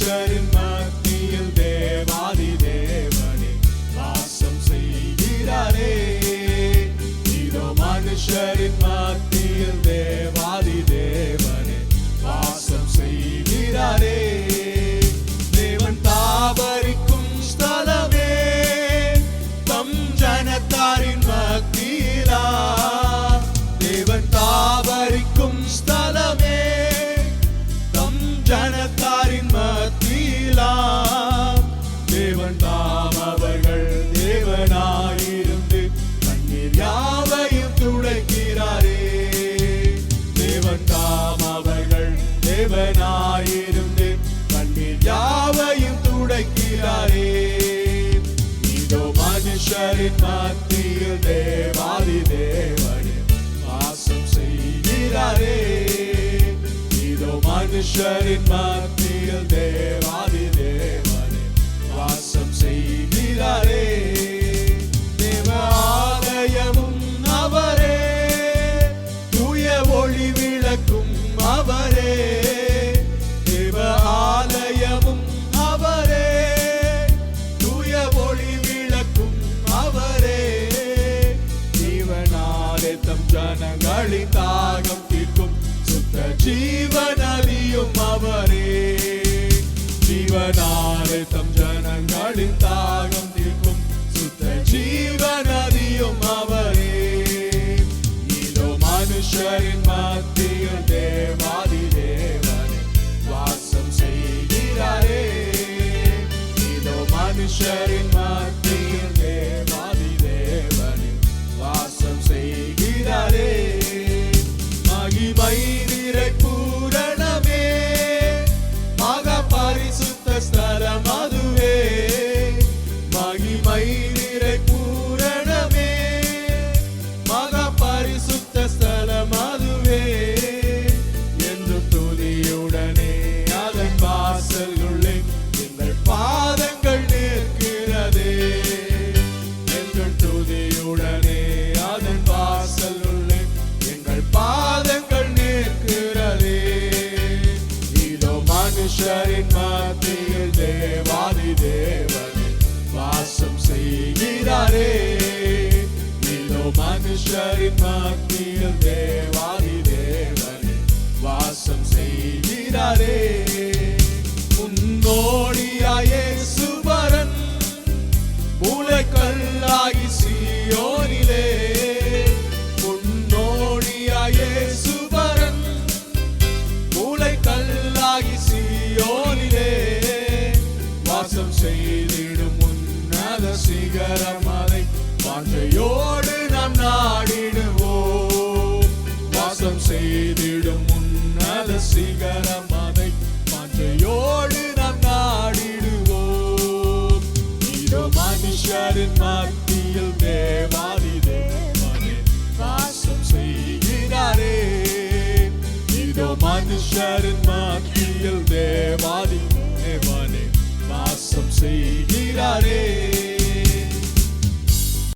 மனுஷரின் தேவாதி தேவனே வாசம் செய்கிறாரே. இதோ மனுஷரின் தேவன் தாம் அவர்கள் தேவனாயிருந்து கண்ணீர் யாவையும் துடைக்கிறாரே. தேவன் தாம் அவர்கள் தேவனாயிருந்து கண்ணீர் யாவையும் துடைக்கிறாரே. இதோ மனுஷரின் மத்தியில் தேவாதி தேவனே வாசம் செய்கிறாரே. இதோ மனுஷரின் மத்தியில் தேவாதி ജീവനറിയും അവർ Shari Magdil Dei. நேரம் அதை பஞ்சையோடு நாம் நாடிடுவோம். இதோ மனுஷரின் மத்தியில் தேவாதி தேவனே வாசம் செய்கிறாரே. இதோ மனுஷரின் மத்தியில்